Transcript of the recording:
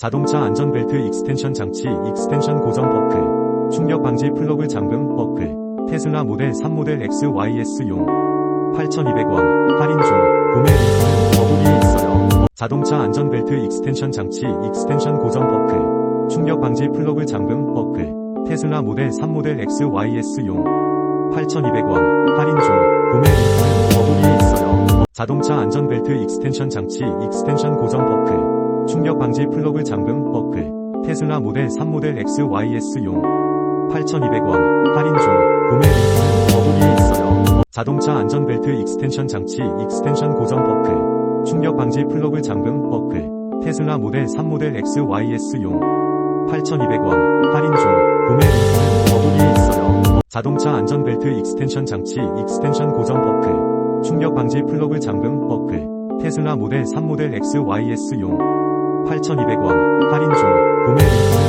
자동차 안전벨트 익스텐션 장치 익스텐션 고정 버클 충격 방지 플러그 잠금 버클 테슬라 모델 3 모델 XYS용 8,200원 할인 중 구매 링크는 더보기에 있어요. 자동차 안전벨트 익스텐션 장치 익스텐션 고정 버클 충격 방지 플러그 잠금 버클 테슬라 모델 3 모델 XYS용 8,200원 할인 중 구매 링크는 더보기에 있어요. 자동차 안전벨트 익스텐션 장치 익스텐션 고정 버클 충격 방지 플러그 잠금 버클. 테슬라 모델 3 모델 XYS용 8,200원. 할인 중. 구매 링크는 더보기에 있어요. 자동차 안전벨트 익스텐션 장치 익스텐션 고정 버클. 충격 방지 플러그 잠금 버클. 테슬라 모델 3 모델 XYS용 8,200원. 할인 중. 구매 링크는 더보기에 있어요. 자동차 안전벨트 익스텐션 장치 익스텐션 고정 버클. 충격 방지 플러그 잠금 버클. 테슬라 모델 3 모델 XYS용 8,200원. 할인 중 구매 링크